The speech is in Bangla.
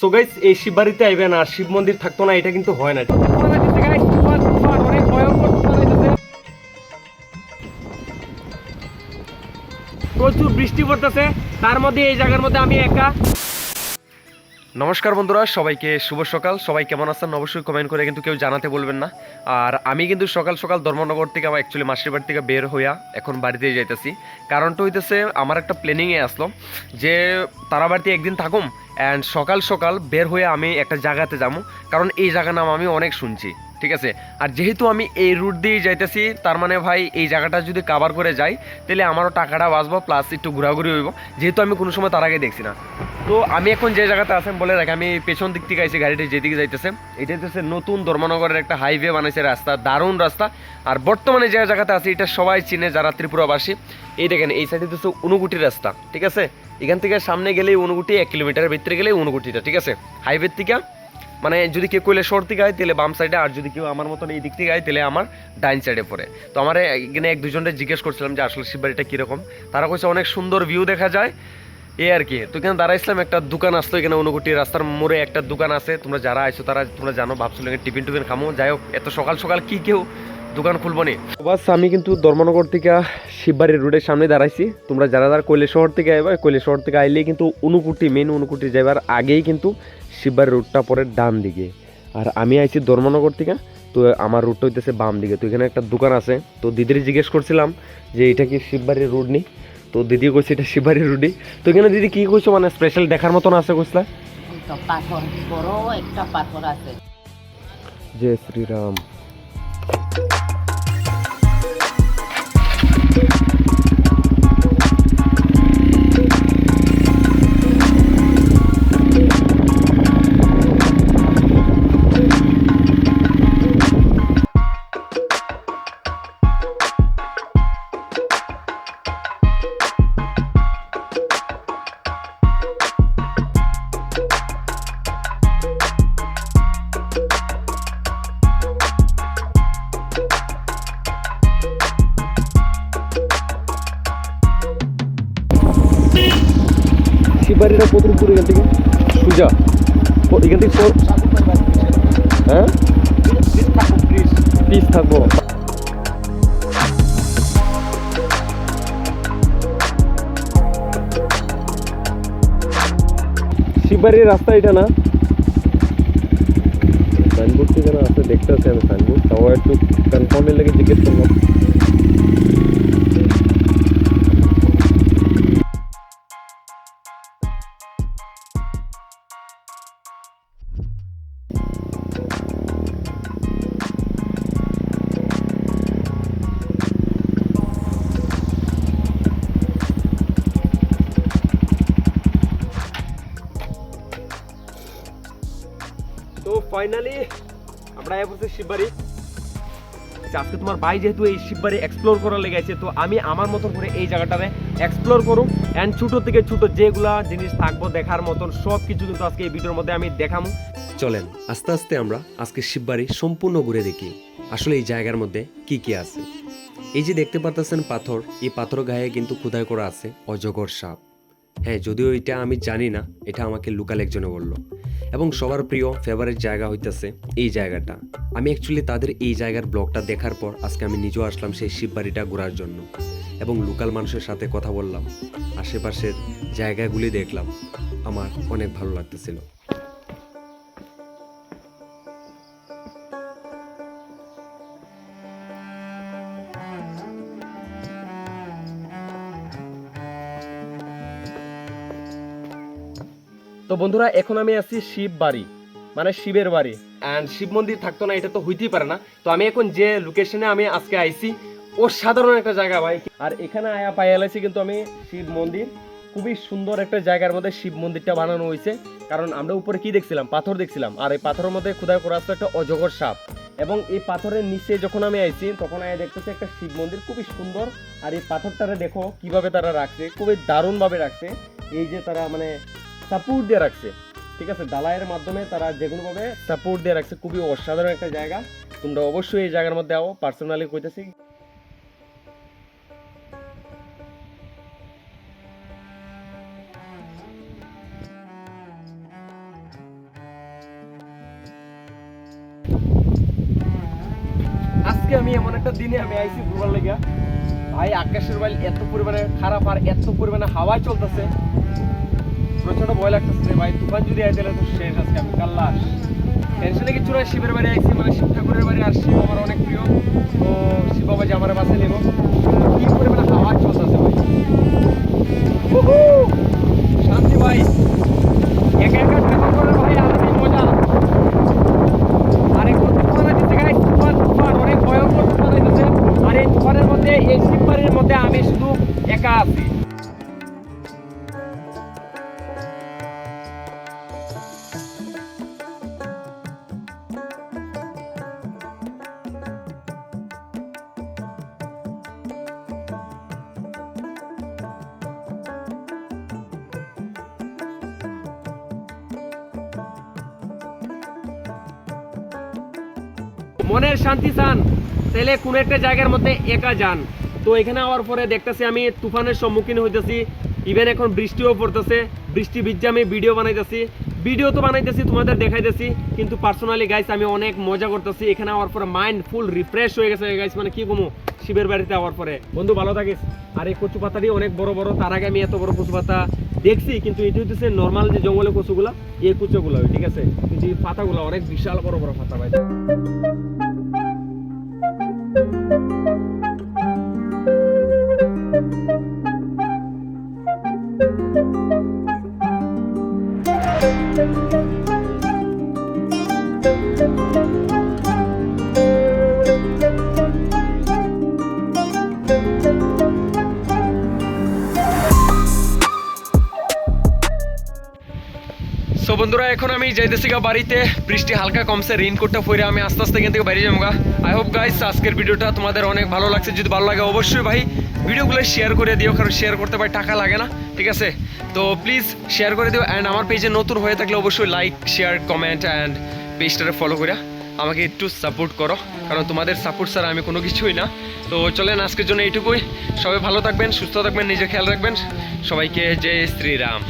সো গাইস এই শিব বাড়িতে আইবেন আর শিব মন্দির থাকতো না, এটা কিন্তু হয় না। প্রচুর বৃষ্টি পড়তেছে, তার মধ্যে এই জায়গার মধ্যে আমি একা নমস্কার বন্ধুরা, সবাইকে শুভ সকাল। সবাই কেমন আছেন? অবশ্যই কমেন্ট করে কিন্তু কেউ জানাতে বলবেন না। আর আমি কিন্তু সকাল সকাল ধর্মনগর থেকে আমার অ্যাকচুয়ালি মাসির বাড়ি থেকে বের হইয়া এখন বাড়িতে যাইতেছি। কারণটা হইতেছে, আমার একটা প্ল্যানিংয়ে আসলো যে তারা বাড়িতে একদিন থাকুম অ্যান্ড সকাল সকাল বের হয়ে আমি একটা জায়গাতে যাব। কারণ এই জায়গার নাম আমি অনেক শুনছি। ঠিক আছে? আর যেহেতু আমি এই রুট দিয়ে যাইতেছি, তার মানে ভাই এই জায়গাটা যদি কাভার করে যাই, তাহলে আমারও টাকাটা বাঁচবো প্লাস একটু ঘোরাঘুরি হইব। যেহেতু আমি কোনো সময় তার আগে দেখছি না। তো আমি এখন যে জায়গাতে আছেন বলে রাখি, আমি পেছন দিক থেকে আইছি গাড়িটি যেদিকে যাইতেছে, এটা হচ্ছে নতুন ধর্মনগরের একটা হাইওয়ে বানাইছে রাস্তা, দারুণ রাস্তা। আর বর্তমানে যে জায়গাতে আছে, এটা সবাই চিনে যারা ত্রিপুরাবাসী। এই দেখেন, এই সাইডে হচ্ছে উনুগুটি রাস্তা, ঠিক আছে? এখান থেকে সামনে গেলেই উনুগুটি এক কিলোমিটারের ভিতরে গেলেই উনুগুটিটা ঠিক আছে? হাইওয়ে থেকে মানে যদি কেউ কইলে সর্দি গায় তাহলে বাম সাইডে আর যদি কেউ আমার মতন এই দিক থেকে গায় তাহলে আমার ডাইন সাইডে পড়ে। তো আমার এখানে এক দুজনকে জিজ্ঞেস করছিলাম যে আসলে শিববাড়িটা কীরকম? তারা কইছে অনেক সুন্দর ভিউ দেখা যায়। এ আর কি। তো এখানে দাঁড়াইছিলাম একটা দোকান আসতো এখানে অনুগুটি রাস্তার মোড়ে একটা দোকান আছে। তোমরা যারা আইছো, তারা তোমরা জানো ভাবছিল এখানে টিফিন টুফিন খামো। যাই হোক, এত সকাল সকাল কি কেউ দোকান খুলবো নি বাস আমি কিন্তু ধর্মনগর থেকে শিববাড়ির রোডের সামনে দাঁড়াইছি। তোমরা যারা যারা কৈলে শহর থেকে আইবা কৈলে শহর থেকে আইলেই কিন্তু অনুকুটি মেন অনুকুটি যাইবার আগেই কিন্তু শিববাড়ির রোডটা পরে ডান দিকে। আর আমি আইছি ধর্মনগর থেকে তো আমার রুটটা হইতেছে বাম দিকে। তো এখানে একটা দোকান আছে। তো দিদির জিজ্ঞেস করছিলাম যে এটা কি শিববাড়ির রোড নেই তো দিদি কইছে এটা শিববাড়ির রোডই তো এখানে দিদি কি কইছো? মানে স্পেশাল দেখার মতন আছে কইসলা তো পাথর বড় একটা পাথর আছে। জয় শ্রীরাম। শিববাড়িটা কত দূর এখান থেকে। সুজা। এখান থেকে হ্যাঁ? পিস থাকব। শিববাড়ির রাস্তা এটা না? সাইনবোর্ড থেকে না আছে দেখতে আছে আমি সাইনবোর্ড। তাও একটু কনফার্মের লেগে জিজ্ঞেস করলাম। তো ফাইনালি আমরা আয়া পড়ছি শিববাড়ি। আচ্ছা, আজকে তোমার ভাই যেহেতু এই শিববাড়ি এক্সপ্লোর করার লেগেছে তো আমি আমার মতন করে এই জায়গাটাতে এক্সপ্লোর করুম। অ্যান্ড ছোটো থেকে ছোটো যেগুলা জিনিস থাকব দেখার মতন সব কিছু কিন্তু আজকে এই ভিডিওর মধ্যে আমি দেখামু। চলেন আস্তে আস্তে আমরা আজকে শিববাড়ি সম্পূর্ণ ঘুরে দেখি। আসলে এই জায়গার মধ্যে কি কি আছে? এই যে দেখতে পারতেছেন পাথর এই পাথর গায়ে কিন্তু খোদাই করা আছে অজগর সাপ। হ্যাঁ যদিও এটা আমি জানি না এটা আমাকে লোকাল একজনে বলল। এবং সবার প্রিয় ফেভারিট জায়গা হইতেছে এই জায়গাটা। আমি অ্যাকচুয়ালি তাদের এই জায়গার ব্লগটা দেখার পর আজকে আমি নিজেও আসলাম সেই শিববাড়িটা ঘোরার জন্য এবং লোকাল মানুষের সাথে কথা বললাম। আশেপাশের জায়গাগুলি দেখলাম। আমার অনেক ভালো লাগতেছিল। তো বন্ধুরা, এখন আমি আছি শিব বাড়ি মানে শিবের বাড়ি। অ্যান্ড শিব মন্দির থাকতো না, এটা তো হইতেই পারে না। তো আমি এখন যে লোকেশনে আমি আজকে আইছি, অসাধারণ একটা জায়গা ভাই। আর এখানে আয়া পাই এলাইছি কিন্তু আমি শিব মন্দির। খুবই সুন্দর একটা জায়গার মধ্যে শিব মন্দিরটা বানানো হয়েছে কারণ আমরা উপরে কি দেখছিলাম? পাথর দেখছিলাম। আর এই পাথরের মধ্যে খোদাই করা আছে একটা অজগর সাপ। এবং এই পাথরের নিচে যখন আমি আইছি, তখন আয়া দেখতেছি একটা শিব মন্দির খুবই সুন্দর। আর এই পাথরটারে দেখো কীভাবে তারা রাখছে, খুবই দারুণভাবে রাখছে। এই যে তারা মানে সাপোর্ট দিয়ে রাখছে। ঠিক আছে? দালাইয়ের মাধ্যমে তারা যে কোনোভাবে সাপোর্ট দিয়ে রাখছে। খুবই অসাধারণ একটা জায়গা। তোমরা অবশ্যই এই জায়গার মধ্যে আও। পার্সোনালি কইতেছি। আজকে আমি এমন একটা দিনে আমি আইছি ঘুরবার লেগা। ভাই, আকাশের বাইল এত পরিমাণে খারাপ আর এত পরিমাণে হাওয়া চলতেছে। প্রচণ্ড ভয় লাগতেছে। ভাই, তুফান যদি আই দিলে তো শেষ আজকে, আমি কাল্লাস টেনশনে কিছু নয় শিবের বাড়ি আইছি মানে শিব ঠাকুরের বাড়ি আর শিব আমার অনেক প্রিয়। তো শিব বাবা যে আমার বাসে নেব। কি পরিমাণে হাওয়া চলতেছে ভাই। শান্তি ভাই। একা একা করার ভাই আর এখন তুফান অনেক আর এই তুফানের মধ্যে, এই শিববাড়ির মধ্যে আমি শুধু একা আছি। মনের শান্তি চান তাহলে কোনো একটা জায়গার মধ্যে একা যান। তো এখানে আওয়ার পরে দেখতেছি আমি তুফানের সম্মুখীন হইতেছি ইভেন এখন বৃষ্টিও পড়তেছে, বৃষ্টি ভিজে আমি ভিডিও বানাইতেছি। ভিডিও তো বানাইতেছি, তোমাদের দেখাইতেছি, কিন্তু পার্সোনালি গাইস আমি অনেক মজা করতেছি। এখানে আওয়ার পরে মাইন্ড ফুল রিফ্রেশ হয়ে গেছে গাইস মানে কি কমু শিবের বাড়িতে আওয়ার পরে। বন্ধু, ভালো থাকিস। আর এই কচু পাতাটি অনেক বড় বড়, তার আগে আমি এত বড় কচু পাতা দেখছি, কিন্তু এটি হচ্ছে নর্মাল যে জঙ্গলে কচুগুলা, এই কুচোগুলো, ঠিক আছে? কিন্তু এই পাতাগুলো অনেক বিশাল বড় বড় পাতা, ভাই। সো বন্ধুরা, এখন আমি যাইতেছি গা বাড়িতে। বৃষ্টি হালকা কমছে রেইনকোটটা পরে আমি আস্তে আস্তে এখান থেকে বাইরে যাব গা। আই হোপ গাইস আজকের ভিডিওটা তোমাদের অনেক ভালো লাগছে। যদি ভালো লাগে অবশ্যই ভাই, ভিডিওগুলো শেয়ার করে দিও, কারণ শেয়ার করতে ভাই টাকা লাগে না, ঠিক আছে? তো প্লিজ শেয়ার করে দিও অ্যান্ড আমার পেজে নতুন হয়ে থাকলে অবশ্যই লাইক শেয়ার কমেন্ট অ্যান্ড পেজটারে ফলো করে আমাকে একটু সাপোর্ট করো। কারণ তোমাদের সাপোর্ট ছাড়া আমি কোনো কিছুই না। তো চলেন, আজকের জন্য এইটুকুই। সবাই ভালো থাকবেন, সুস্থ থাকবেন, নিজের খেয়াল রাখবেন। সবাইকে জয় শ্রীরাম।